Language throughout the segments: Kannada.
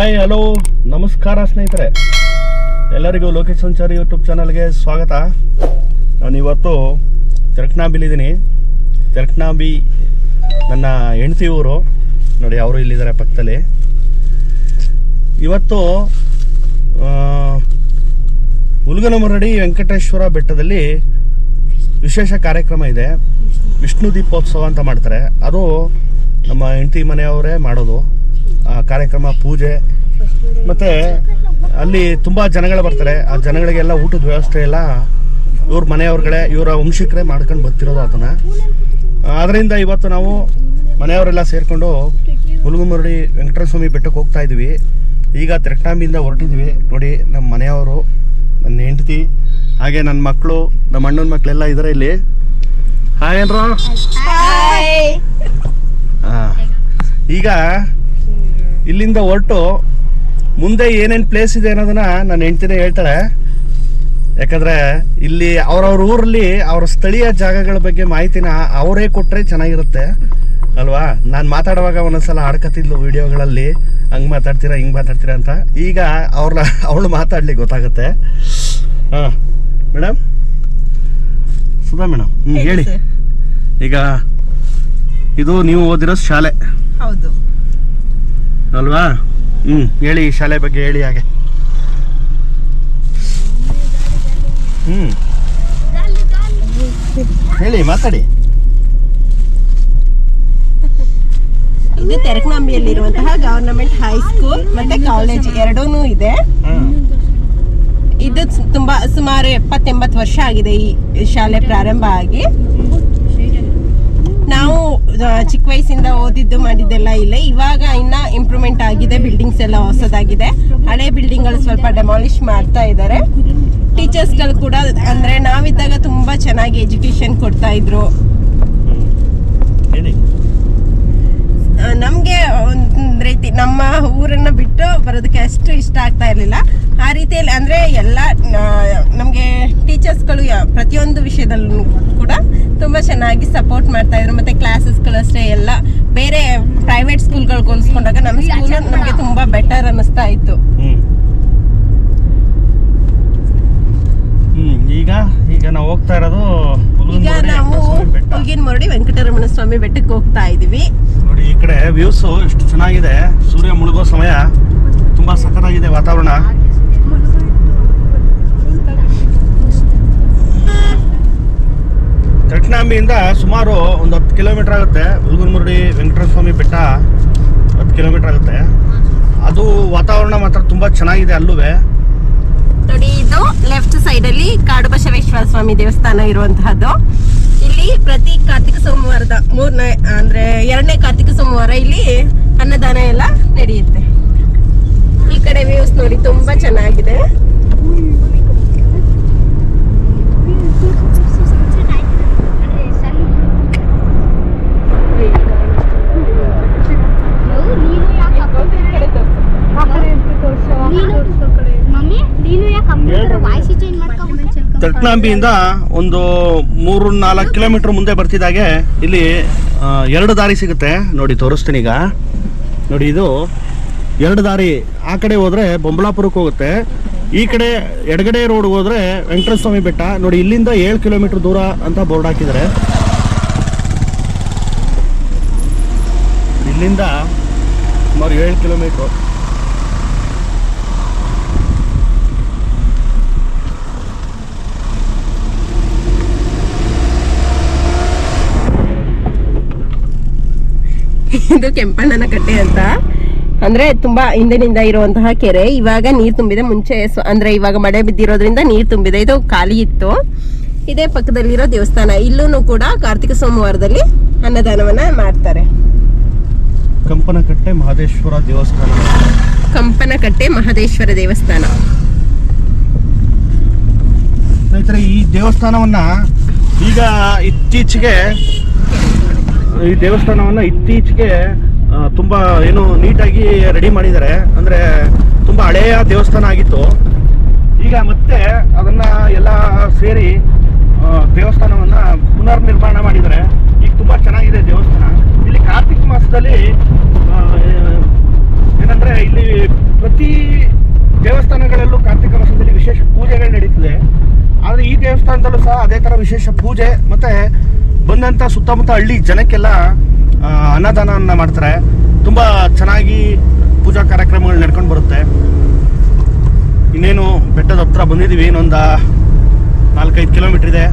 ಹಾಯ್ ಹಲೋ ನಮಸ್ಕಾರ ಸ್ನೇಹಿತರೆ. ಎಲ್ಲರಿಗೂ ಲೋಕೇಶ್ ಸಂಚಾರಿ ಯೂಟ್ಯೂಬ್ ಚಾನಲ್ಗೆ ಸ್ವಾಗತ. ನಾನು ಇವತ್ತು ತೆರಕ್ನಾಬಿಲಿದ್ದೀನಿ ತೆರಕ್ನಾಬಿ ನನ್ನ ಹೆಂಡತಿ ಊರು. ನೋಡಿ, ಅವರು ಇಲ್ಲಿದ್ದಾರೆ ಪಕ್ಕದಲ್ಲಿ. ಇವತ್ತು ಹುಲ್ಗನಮರಡಿ ವೆಂಕಟೇಶ್ವರ ಬೆಟ್ಟದಲ್ಲಿ ವಿಶೇಷ ಕಾರ್ಯಕ್ರಮ ಇದೆ. ವಿಷ್ಣು ದೀಪೋತ್ಸವ ಅಂತ ಮಾಡ್ತಾರೆ. ಅದು ನಮ್ಮ ಹೆಂಡತಿ ಮನೆಯವರೇ ಮಾಡೋದು. ಕಾರ್ಯಕ್ರಮ ಪೂಜೆ ಮತ್ತು ಅಲ್ಲಿ ತುಂಬ ಜನಗಳು ಬರ್ತಾರೆ. ಆ ಜನಗಳಿಗೆಲ್ಲ ಊಟದ ವ್ಯವಸ್ಥೆ ಎಲ್ಲ ಇವ್ರ ಮನೆಯವ್ರಗಳೇ ಇವರ ವಂಶಿಕರೇ ಮಾಡ್ಕೊಂಡು ಬರ್ತಿರೋದು ಅದನ್ನು. ಅದರಿಂದ ಇವತ್ತು ನಾವು ಮನೆಯವರೆಲ್ಲ ಸೇರಿಕೊಂಡು ಹುಲ್ಗುಮರಡಿ ವೆಂಕಟರಸ್ವಾಮಿ ಸ್ವಾಮಿ ಬೆಟ್ಟಕ್ಕೆ ಹೋಗ್ತಾ ಇದ್ವಿ. ಈಗ ತಿರಕ್ಟಾಂಬಿಯಿಂದ ಹೊರಟಿದ್ವಿ. ನೋಡಿ ನಮ್ಮ ಮನೆಯವರು ನನ್ನ ಹೆಂಡತಿ ಹಾಗೆ ನನ್ನ ಮಕ್ಕಳು ನಮ್ಮ ಅಣ್ಣನ ಮಕ್ಕಳೆಲ್ಲ ಇದ್ದಾರೆ ಇಲ್ಲಿ. ಹಾಯ್ ಏನ್ರೋ ಹಾಂ ಈಗ ಇಲ್ಲಿಂದ ಹೊರಟು ಮುಂದೆ ಏನೇನು ಪ್ಲೇಸ್ ಇದೆ ಅನ್ನೋದನ್ನ ನನ್ನ ಹೆಂಡ್ತಿನೇ ಹೇಳ್ತಾಳೆ. ಯಾಕಂದ್ರೆ ಇಲ್ಲಿ ಅವ್ರವ್ರ ಊರಲ್ಲಿ ಅವ್ರ ಸ್ಥಳೀಯ ಜಾಗಗಳ ಬಗ್ಗೆ ಮಾಹಿತಿನ ಅವರೇ ಕೊಟ್ಟರೆ ಚೆನ್ನಾಗಿರುತ್ತೆ. ಅಲ್ವಾ? ನಾನು ಮಾತಾಡುವಾಗ ಒಂದೊಂದ್ಸಲ ಆಡ್ಕತ್ತಿದ್ಲು ವಿಡಿಯೋಗಳಲ್ಲಿ. ಹಂಗೆ ಮಾತಾಡ್ತೀರಾ ಹಿಂಗೆ ಮಾತಾಡ್ತೀರಾ ಅಂತ. ಈಗ ಅವ್ರನ್ನ ಅವಳು ಮಾತಾಡ್ಲಿ ಗೊತ್ತಾಗುತ್ತೆ. ಹಾಂ ಮೇಡಮ್ ಸುಧಾ ಮೇಡಮ್ ಹ್ಞೂ ಹೇಳಿ ಈಗ ಇದು ನೀವು ಓದಿರೋ ಶಾಲೆ. ಹೌದು. ಅಲ್ವಾ? ಹ್ಞೂ ಹೇಳಿ ಈ ಶಾಲೆ ಬಗ್ಗೆ ಹೇಳಿ ಹಾಗೆ. ಹ್ಞೂ ಹೇಳಿ ಮಾತಾಡಿ. ಇದು ತೆರಕನಾಂಬಿಯಲ್ಲಿರುವಂತಹ ಗವರ್ನಮೆಂಟ್ ಹೈಸ್ಕೂಲ್ ಮತ್ತೆ ಕಾಲೇಜ್ ಎರಡೂ ಇದೆ. ಇದು ತುಂಬಾ ಸುಮಾರು ಎಪ್ಪತ್ತೆಂಬತ್ತು ವರ್ಷ ಆಗಿದೆ ಈ ಶಾಲೆ ಪ್ರಾರಂಭ ಆಗಿ. ನಾವು ಚಿಕ್ಕ ವಯಸ್ಸಿಂದ ಓದಿದ್ದು ಮಾಡಿದ್ದೆಲ್ಲ ಇಲ್ಲ. ಇವಾಗ ಇನ್ನ ಇಂಪ್ರೂವ್ಮೆಂಟ್ ಆಗಿದೆ ಬಿಲ್ಡಿಂಗ್ಸ್ ಎಲ್ಲ ಹೊಸದಾಗಿದೆ. ಹಳೆ ಬಿಲ್ಡಿಂಗ್ಗಳು ಸ್ವಲ್ಪ ಡೆಮಾಲಿಷ್ ಮಾಡ್ತಾ ಇದ್ದಾರೆ. ಟೀಚರ್ಸ್ಗಳು ಕೂಡ ಅಂದ್ರೆ ನಾವಿದ್ದಾಗ ತುಂಬಾ ಚೆನ್ನಾಗಿ ಎಜುಕೇಶನ್ ಕೊಡ್ತಾ ಇದ್ರು. ನಮ್ಗೆ ಒಂದು ರೀತಿ ನಮ್ಮ ಊರನ್ನ ಬಿಟ್ಟು ಬರೋದಕ್ಕೆ ಅಷ್ಟು ಇಷ್ಟ ಆಗ್ತಾ ಇರಲಿಲ್ಲ. ಆ ರೀತಿಯಲ್ಲಿ ಅಂದ್ರೆ ಎಲ್ಲ ನಮಗೆ ಟೀಚರ್ಸ್ಗಳು ಪ್ರತಿಯೊಂದು ವಿಷಯದಲ್ಲೂ ಕೂಡ ತುಂಬಾ ಚೆನ್ನಾಗಿ ಸಪೋರ್ಟ್ ಮಾಡ್ತಾ ಇದ್ರು. ಮತ್ತೆ ಕ್ಲಾಸಸ್ಗಳು ಅಷ್ಟೇ, ಎಲ್ಲ ಬೇರೆ ಪ್ರೈವೇಟ್ ಸ್ಕೂಲ್ಗಳು ಹೋಲಿಸ್ಕೊಂಡಾಗ ನಮ್ಮ ಸ್ಕೂಲ್ ನಮಗೆ ತುಂಬಾ ಬೆಟರ್ ಅನ್ನಿಸ್ತಾ ಇತ್ತು. ಈಗ ಈಗ ನಾವು ಹೋಗ್ತಾ ಇರೋದು ಈಗ ನಾವು. ಹುಲ್ಗಿನ ಮರಡಿ ವೆಂಕಟರಮಣ ಸ್ವಾಮಿ ಬೆಟ್ಟಕ್ಕೆ ಹೋಗ್ತಾ ಇದೀವಿ. ನೋಡಿ ಈ ಕಡೆ ವ್ಯೂಸ್ ಎಷ್ಟು ಚೆನ್ನಾಗಿದೆ. ಸೂರ್ಯ ಮುಳುಗೋ ಸಮಯ. ತುಂಬಾ ಸಖತ್ತಾಗಿದೆ ವಾತಾವರಣ. ಕಟ್ನಾಂಬಿಯಿಂದ ಸುಮಾರು ಒಂದು ಹತ್ತು ಕಿಲೋಮೀಟರ್ ಆಗುತ್ತೆ. ಹುಲ್ಗುನ್ಮುರಡಿ ವೆಂಕಟೇಶ್ವರ ಸ್ವಾಮಿ ಬೆಟ್ಟ ಹತ್ತು ಕಿಲೋಮೀಟರ್ ಆಗುತ್ತೆ. ಅದು ವಾತಾವರಣ ಮಾತ್ರ ತುಂಬ ಚೆನ್ನಾಗಿದೆ ಅಲ್ಲೂವೆ ನೋಡಿ ಇದು ಲೆಫ್ಟ್ ಸೈಡ್ ಅಲ್ಲಿ ಬಸವೇಶ್ವರ ಸ್ವಾಮಿ ದೇವಸ್ಥಾನ ಇರುವಂತಹದ್ದು. ಇಲ್ಲಿ ಪ್ರತಿ ಕಾರ್ತಿಕ ಸೋಮವಾರದ ಮೂರನೇ, ಅಂದ್ರೆ ಎರಡನೇ ಕಾರ್ತಿಕ ಸೋಮವಾರ ಇಲ್ಲಿ ಅನ್ನದಾನ ಎಲ್ಲ ನಡೆಯುತ್ತೆ. ಈ ಕಡೆ ವ್ಯೂಸ್ ನೋಡಿ, ತುಂಬಾ ಚೆನ್ನಾಗಿದೆ. ತಟ್ನಾಂಬಿಯಿಂದ ಒಂದು ಮೂರು ನಾಲ್ಕು ಕಿಲೋಮೀಟರ್ ಮುಂದೆ ಬರ್ತಿದ್ದಾಗೆ, ಇಲ್ಲಿ ಎರಡು ದಾರಿ ಸಿಗುತ್ತೆ. ನೋಡಿ, ತೋರಿಸ್ತೀನಿ ಈಗ. ನೋಡಿ, ಇದು ಎರಡು ದಾರಿ. ಆ ಕಡೆ ಹೋದರೆ ಬೊಂಬಲಾಪುರಕ್ಕೆ ಹೋಗುತ್ತೆ. ಈ ಕಡೆ ಎಡಗಡೆ ರೋಡ್ ಹೋದ್ರೆ ವೆಂಕಟೇಶ್ವರ ಸ್ವಾಮಿ ಬೆಟ್ಟ. ನೋಡಿ, ಇಲ್ಲಿಂದ ಏಳು ಕಿಲೋಮೀಟರ್ ದೂರ ಅಂತ ಬೋರ್ಡ್ ಹಾಕಿದ್ದಾರೆ. ಇಲ್ಲಿಂದ ಸುಮಾರು ಏಳು ಕಿಲೋಮೀಟ್ರು. ಇದು ಕೆಂಪಣ್ಣನ ಕಟ್ಟೆ ಅಂತ. ಅಂದ್ರೆ ತುಂಬಾ ಹಿಂದಿನಿಂದ ಇರುವಂತಹ ಕೆರೆ. ಇವಾಗ ನೀರ್ ತುಂಬಿದೆ. ಮುಂಚೆ ಅಂದ್ರೆ ಇವಾಗ ಮಳೆ ಬಿದ್ದಿರೋದ್ರಿಂದ ನೀರ್ ತುಂಬಿದೆ. ಇದು ಖಾಲಿ ಇತ್ತು. ಇದೇ ಪಕ್ಕದಲ್ಲಿರೋ ದೇವಸ್ಥಾನ. ಇಲ್ಲೂ ಕೂಡ ಕಾರ್ತಿಕ ಸೋಮವಾರದಲ್ಲಿ ಅನ್ನದಾನವನ್ನ ಮಾಡ್ತಾರೆ. ಕಂಪನಕಟ್ಟೆ ಮಹದೇಶ್ವರ ದೇವಸ್ಥಾನ. ಕಂಪನಕಟ್ಟೆ ಮಹದೇಶ್ವರ ದೇವಸ್ಥಾನ. ಸ್ನೇಹಿತರೆ ಈ ದೇವಸ್ಥಾನವನ್ನ ಈಗ ಇತ್ತೀಚೆಗೆ ಈ ದೇವಸ್ಥಾನವನ್ನು ಇತ್ತೀಚೆಗೆ ತುಂಬ ಏನು ನೀಟಾಗಿ ರೆಡಿ ಮಾಡಿದ್ದಾರೆ. ಅಂದರೆ ತುಂಬ ಹಳೆಯ ದೇವಸ್ಥಾನ ಆಗಿತ್ತು. ಈಗ ಮತ್ತೆ ಅದನ್ನು ಎಲ್ಲ ಸೇರಿ ದೇವಸ್ಥಾನವನ್ನು ಪುನರ್ನಿರ್ಮಾಣ ಮಾಡಿದ್ದಾರೆ. ಈಗ ತುಂಬ ಚೆನ್ನಾಗಿದೆ ದೇವಸ್ಥಾನ. ಇಲ್ಲಿ ಕಾರ್ತಿಕ ಮಾಸದಲ್ಲಿ ಏನಂದರೆ ಇಲ್ಲಿ ಪ್ರತಿ ದೇವಸ್ಥಾನಗಳಲ್ಲೂ ಕಾರ್ತಿಕ ಮಾಸದಲ್ಲಿ ವಿಶೇಷ ಪೂಜೆಗಳು ನಡೀತದೆ. ಆದರೆ ಈ ದೇವಸ್ಥಾನದಲ್ಲೂ ಸಹ ಅದೇ ಥರ ವಿಶೇಷ ಪೂಜೆ ಮತ್ತು ಬಂದಂತ ಸುತ್ತಮುತ್ತ ಹಳ್ಳಿ ಜನಕ್ಕೆಲ್ಲ ಅನ್ನದಾನವನ್ನು ಮಾಡ್ತಾರೆ. ತುಂಬಾ ಚೆನ್ನಾಗಿ ಪೂಜಾ ಕಾರ್ಯಕ್ರಮಗಳು ನಡ್ಕೊಂಡು ಬರುತ್ತೆ. ಇನ್ನೇನು ಬೆಟ್ಟದ ಹತ್ರ ಬಂದಿದ್ದೀವಿ ಇನ್ನೊಂದು ನಾಲ್ಕೈದು ಕಿಲೋಮೀಟರ್ ಇದೆ.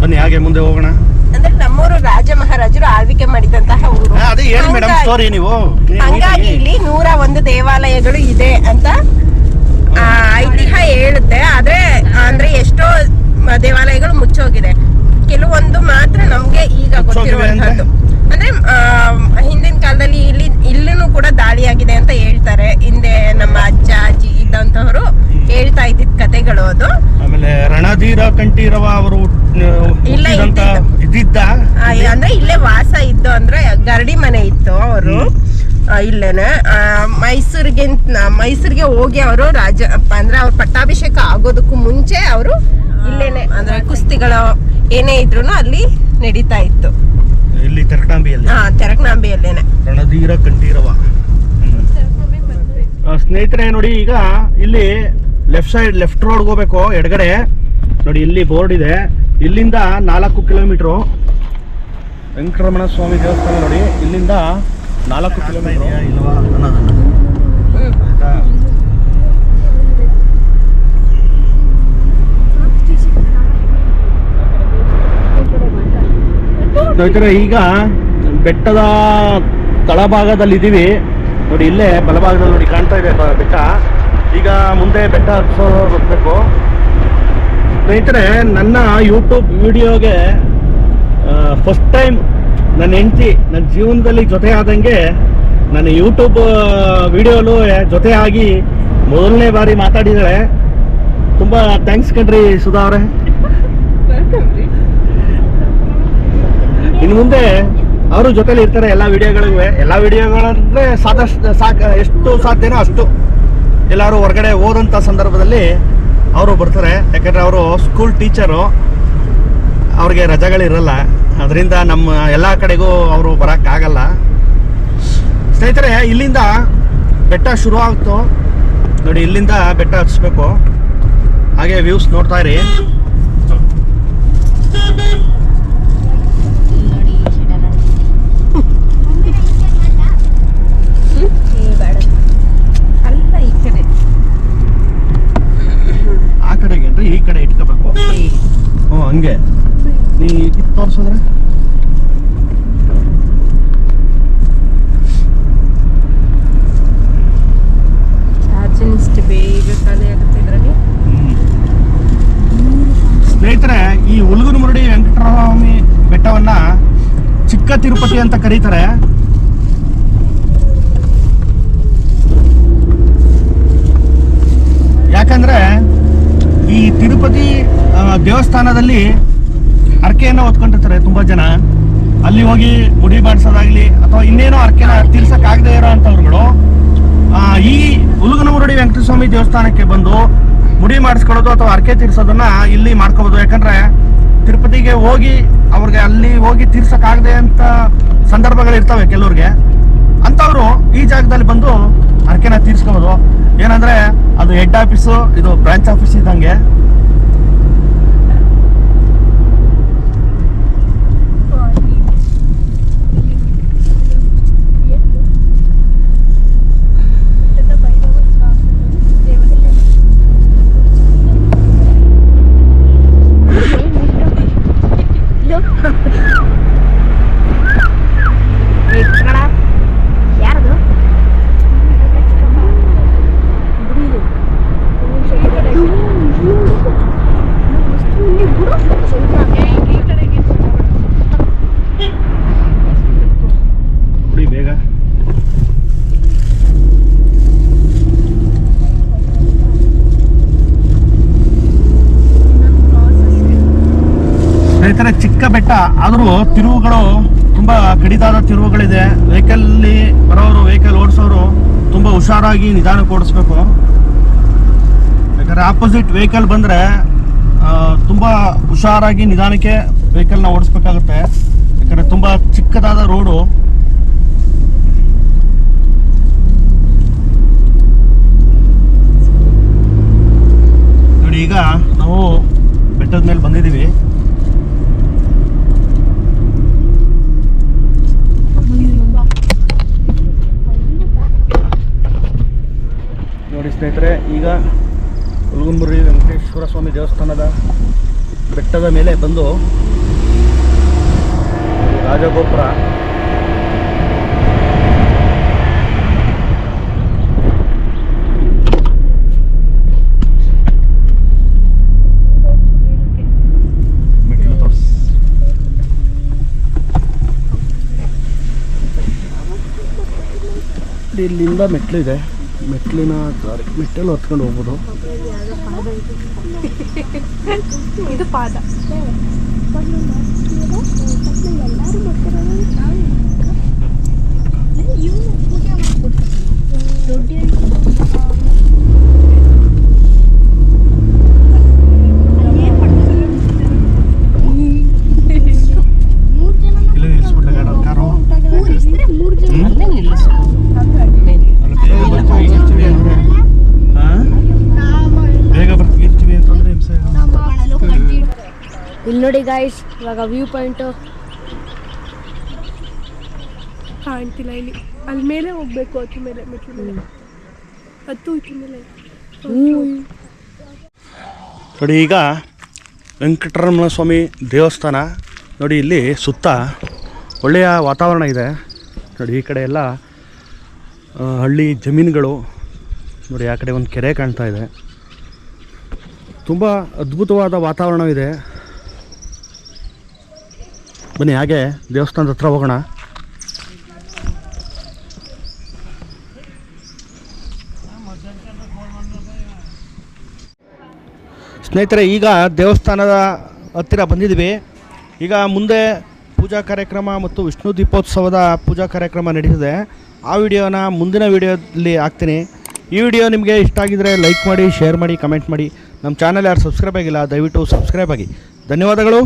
ಬನ್ನಿ ಹಾಗೆ ಮುಂದೆ ಹೋಗೋಣ. ಅಂದ್ರೆ ನಮ್ಮೂರು ರಾಜ ಮಹಾರಾಜರು ಆಳ್ವಿಕೆ ಮಾಡಿದಂತಹ ಊರು. ಅದೇ ಹೇಳಿ ಮೇಡಮ್ ಸ್ಟೋರಿ ನೀವು. ಹಂಗಾಗಿ ಇಲ್ಲಿ ನೂರ ಒಂದು ದೇವಾಲಯಗಳು ಇದೆ ಅಂತ ಐತಿಹ್ಯ ಹೇಳುತ್ತೆ. ಆದ್ರೆ ಅಂದ್ರೆ ಎಷ್ಟೋ ದೇವಾಲಯಗಳು ಮುಚ್ಚೋಗಿದೆ. ಕೆಲವೊಂದು ಮಾತ್ರ ನಮ್ಗೆ ಈಗ ಗೊತ್ತಿರುವಂತಹದ್ದು ಗೊತ್ತಿರುವಂತದ್ದು ಅಂದ್ರೆ? ಹಿಂದಿನ ಕಾಲದಲ್ಲಿ ಇಲ್ಲಿ ಇಲ್ಲೂ ಕೂಡ ದಾಳಿಯಾಗಿದೆ ಅಂತ ಹೇಳ್ತಾರೆ. ಹಿಂದೆ ನಮ್ಮ ಅಜ್ಜ ಅಜ್ಜಿ ಇದ್ದಂತವರು ಹೇಳ್ತಾ ಇದ್ದಿದ್ ಕತೆಗಳು ಅದು. ಆಮೇಲೆ ರಣಧೀರ ಕಂಠೀರವ ಅವರು ಇಲ್ಲ, ಇದ್ದಿದ್ದ. ಅಂದ್ರೆ ಇಲ್ಲೇ ವಾಸ ಇದ್ದು ಅಂದ್ರೆ ಗರಡಿ ಮನೆ ಇತ್ತು ಅವರು. ಇಲ್ಲೇನೆ. ಮೈಸೂರಿಗೆ ಮೈಸೂರಿಗೆ ಹೋಗಿ ಅವರು ರಾಜ ಅಂದ್ರೆ ಅವ್ರ ಪಟ್ಟಾಭಿಷೇಕ ಆಗೋದಕ್ಕೂ ಮುಂಚೆ ಅವರು ಇಲ್ಲೇನೆ ಅಂದ್ರೆ ಕುಸ್ತಿಗಳು ಏನೇ ಇದ್ರು ಅಲ್ಲಿ ನಡೀತಾ ಇತ್ತು. ಇಲ್ಲಿ ತೆರಕಣಾಂಬಿಯಲ್ಲಿ ಹಾ ತೆರಕನಾಂಬಿಯಲ್ಲೇನೆ ರಣಧೀರ ಕಂಠೀರವ. ಆ, ಸ್ನೇಹಿತರೆ ನೋಡಿ ಈಗ ಇಲ್ಲಿ ಲೆಫ್ಟ್ ಸೈಡ್ ಲೆಫ್ಟ್ ರೋಡ್ ಹೋಗ್ಬೇಕು ಎಡಗಡೆ. ನೋಡಿ ಇಲ್ಲಿ ಬೋರ್ಡ್ ಇದೆ. ಇಲ್ಲಿಂದ ನಾಲ್ಕು ಕಿಲೋಮೀಟ್ರು. ವೆಂಕಟರಮಣ ಸ್ವಾಮಿ ದೇವಸ್ಥಾನ ನೋಡಿ ಇಲ್ಲಿಂದ ನಾಲ್ಕು ಕಿಲೋಮೀಟರ್. ಇಲ್ವಾ ಅನ್ನೋದನ್ನ ಸ್ನೇಹಿತರೆ, ಈಗ ಬೆಟ್ಟದ ತಳಭಾಗದಲ್ಲಿ ಇದ್ದೀವಿ ನೋಡಿ, ಇಲ್ಲೇ ಬಲಭಾಗದಲ್ಲಿ ನೋಡಿ ಕಾಣ್ತಾ ಇದೆ ಬೆಟ್ಟ. ಈಗ ಮುಂದೆ ಬೆಟ್ಟ ಹತ್ಸೋ ಹೋಗ್ಬೇಕು. ಸ್ನೇಹಿತರೆ, ನನ್ನ ಯೂಟ್ಯೂಬ್ ವಿಡಿಯೋಗೆ ಫಸ್ಟ್ ಟೈಮ್ ನನ್ನ ಹೆಂಡತಿ ನನ್ನ ಜೀವನದಲ್ಲಿ ಜೊತೆ ಆದಂಗೆ ನನ್ನ ಯೂಟ್ಯೂಬ್ ವಿಡಿಯೋಲು ಜೊತೆ ಆಗಿ ಮೊದಲನೇ ಬಾರಿ ಮಾತಾಡಿದಾಳೆ ತುಂಬ ಥ್ಯಾಂಕ್ಸ್ ಕಣ್ರಿ ಸುಧಾ ಅವರೇ ಇನ್ನು ಮುಂದೆ ಅವರು ಜೊತೆಲಿ ಇರ್ತಾರೆ ಎಲ್ಲ ವಿಡಿಯೋಗಳಿವೆ ಎಲ್ಲ ವಿಡಿಯೋಗಳಂದ್ರೆ ಸಾದಷ್ಟು ಸಾಕ, ಎಷ್ಟು ಸಾಧ್ಯನೋ ಅಷ್ಟು. ಎಲ್ಲರೂ ಹೊರಗಡೆ ಹೋದಂಥ ಸಂದರ್ಭದಲ್ಲಿ ಅವರು ಬರ್ತಾರೆ. ಯಾಕಂದ್ರೆ ಅವರು ಸ್ಕೂಲ್ ಟೀಚರು ಅವ್ರಿಗೆ ರಜೆಗಳಿರಲ್ಲ. ಅದರಿಂದ ನಮ್ಮ ಎಲ್ಲ ಕಡೆಗೂ ಅವರು ಬರೋಕ್ಕಾಗಲ್ಲ. ಸ್ನೇಹಿತರೆ, ಇಲ್ಲಿಂದ ಬೆಟ್ಟ ಶುರು ಆಗ್ತು ನೋಡಿ, ಇಲ್ಲಿಂದ ಬೆಟ್ಟ ಹಚ್ಬೇಕು ಹಾಗೆ ವ್ಯೂಸ್ ನೋಡ್ತಾ ಇರಿ ಅಲ್ಲ ಈ ಕಡೆ ಆ ಕಡೆಗೆ ಅಂದ್ರೆ ಈ ಕಡೆ ಇಟ್ಕೋಬೇಕು ಹ್ಞೂ ಹಂಗೆ. ನೀ ಇದು ತೋರಿಸಿದ್ರೆ? ಸ್ನೇಹಿತರೆ ಈ ಉಲ್ಗುನಮುರಡಿ ವೆಂಕಟರಾಮಿ ಬೆಟ್ಟವನ್ನ ಚಿಕ್ಕ ತಿರುಪತಿ ಅಂತ ಕರೀತಾರೆ. ಯಾಕಂದ್ರೆ ಈ ತಿರುಪತಿ ದೇವಸ್ಥಾನದಲ್ಲಿ ಅರ್ಕೆಯನ್ನು ಹೊತ್ಕೊಂಡಿರ್ತಾರೆ ತುಂಬಾ ಜನ. ಅಲ್ಲಿ ಹೋಗಿ ಮುಡಿ ಬಾಡಿಸೋದಾಗ್ಲಿ ಅಥವಾ ಇನ್ನೇನೋ ಹರಕೆನ ತೀರ್ಸಕ್ಕಾಗದೇ ಇರೋ ಅಂಥವ್ರುಗಳು ಈ ಉಲುಗನಮುರಡಿ ವೆಂಕಟಸ್ವಾಮಿ ದೇವಸ್ಥಾನಕ್ಕೆ ಬಂದು ಮುಡಿ ಮಾಡಿಸ್ಕೊಳ್ಳೋದು ಅಥವಾ ಅರ್ಕೆ ತೀರ್ಸೋದನ್ನ ಇಲ್ಲಿ ಮಾಡ್ಕೋಬಹುದು ಯಾಕಂದ್ರೆ ತಿರುಪತಿಗೆ ಹೋಗಿ ಅವ್ರಿಗೆ ಅಲ್ಲಿ ಹೋಗಿ ತೀರ್ಸಕ್ಕಾಗದೆ ಅಂತ ಸಂದರ್ಭಗಳು ಇರ್ತವೆ ಕೆಲವ್ರಿಗೆ. ಅಂತವ್ರು ಈ ಜಾಗದಲ್ಲಿ ಬಂದು ಅರ್ಕೆನ ತೀರ್ಸ್ಕೋಬಹುದು ಏನಂದ್ರೆ ಅದು ಹೆಡ್ ಆಫೀಸು, ಇದು ಬ್ರಾಂಚ್ ಆಫೀಸ್ ಇದ್ದಂಗೆ. ಬೆಟ್ಟ, ಆದರೂ ತಿರುವುಗಳು ತುಂಬಾ ಕಡಿದಾದ ತಿರುವುಗಳಿದೆ. ವೆಹಿಕಲ್ಲಿ ಬರೋರು, ವೆಹಿಕಲ್ ಓಡಿಸೋರು ತುಂಬಾ ಹುಷಾರಾಗಿ ನಿಧಾನಕ್ಕೆ ಓಡಿಸ್ಬೇಕು. ಯಾಕಂದ್ರೆ ಆಪೋಸಿಟ್ ವೆಹಿಕಲ್ ಬಂದ್ರೆ ತುಂಬ ತುಂಬಾ ಹುಷಾರಾಗಿ ನಿಧಾನಕ್ಕೆ ವೆಹಿಕಲ್ನ ಓಡಿಸ್ಬೇಕಾಗುತ್ತೆ. ಯಾಕಂದ್ರೆ ತುಂಬಾ ಚಿಕ್ಕದಾದ ರೋಡು. ನೋಡಿ, ಈಗ ನಾವು ಬೆಟ್ಟದ ಮೇಲೆ ಬಂದಿದ್ದೀವಿ ನೋಡಿ ಸ್ನೇಹಿತರೆ ಈಗ ಹುಲ್ಗುಂಬುರಿ ವೆಂಕಟೇಶ್ವರ ಸ್ವಾಮಿ ದೇವಸ್ಥಾನದ ಬೆಟ್ಟದ ಮೇಲೆ ಬಂದು ರಾಜಗೋಪುರ. ಇಲ್ಲಿಂದ ಮೆಟ್ಲು ಇದೆ. ಮೆಟ್ಲಿನ ದಾರಿ ಮೆಟ್ಟಲು ಹತ್ಕೊಂಡು ಹೋಗ್ಬೋದು. ಇದು ಪಾದ. ಇಲ್ಲ ನಿಲ್ಲಿಸ್ಬಿಟ್ಟ ಗಾಡ ಕಾರು ಮೂರ್ ಜನ ಅಲ್ಲೇ ನಿಲ್ಲಿಸು ಬೇಗ ಬರ್ತೀವಿ ಅಂದ್ರೆ ಬೇಗ ಬರ್ತೀವಿ ಅಂತಂದ್ರೆ ಹಿಂಸೆ ಇಲ್ಲಿ ನೋಡಿ ಗಾಯ್ಸ್ ಇವಾಗ ವ್ಯೂ ಪಾಯಿಂಟ್ ಕಾಣ್ತಿಲ್ಲ ಇಲ್ಲಿ. ಅಲ್ಲಿ ಮೇಲೆ ಹೋಗ್ಬೇಕು ಅದ್ರ ಮೇಲೆ ಮೆಟ್ಲ ಮೇಲೆ. ಹತ್ತು ಇದ್ರ ಮೇಲೆ ನೋಡಿ ಈಗ ವೆಂಕಟರಮಣ ಸ್ವಾಮಿ ದೇವಸ್ಥಾನ. ನೋಡಿ ಇಲ್ಲಿ ಸುತ್ತ ಒಳ್ಳೆಯ ವಾತಾವರಣ ಇದೆ. ನೋಡಿ ಈ ಕಡೆ ಎಲ್ಲ ಹಳ್ಳಿ ಜಮೀನುಗಳು. ನೋಡಿ ಆ ಕಡೆ ಒಂದು ಕೆರೆ ಕಾಣ್ತಾ ಇದೆ. ತುಂಬ ಅದ್ಭುತವಾದ ವಾತಾವರಣವಿದೆ. ಬನ್ನಿ, ಹಾಗೆ ದೇವಸ್ಥಾನದ ಹತ್ರ ಹೋಗೋಣ. ಸ್ನೇಹಿತರೆ, ಈಗ ದೇವಸ್ಥಾನದ ಹತ್ತಿರ ಬಂದಿದ್ವಿ ಈಗ ಮುಂದೆ ಪೂಜಾ ಕಾರ್ಯಕ್ರಮ ಮತ್ತು ವಿಷ್ಣು ದೀಪೋತ್ಸವದ ಪೂಜಾ ಕಾರ್ಯಕ್ರಮ ನಡೀತಿದೆ. ಆ ವಿಡಿಯೋನ ಮುಂದಿನ ವಿಡಿಯೋದಲ್ಲಿ ಹಾಕ್ತೀನಿ. ಈ ವಿಡಿಯೋ ನಿಮಗೆ ಇಷ್ಟ ಆಗಿದರೆ ಲೈಕ್ ಮಾಡಿ, ಶೇರ್ ಮಾಡಿ, ಕಮೆಂಟ್ ಮಾಡಿ. ನಮ್ಮ ಚಾನಲ್ ಯಾರು ಸಬ್ಸ್ಕ್ರೈಬ್ ಆಗಿಲ್ಲ, ದಯವಿಟ್ಟು ಸಬ್ಸ್ಕ್ರೈಬ್ ಆಗಿ. ಧನ್ಯವಾದಗಳು.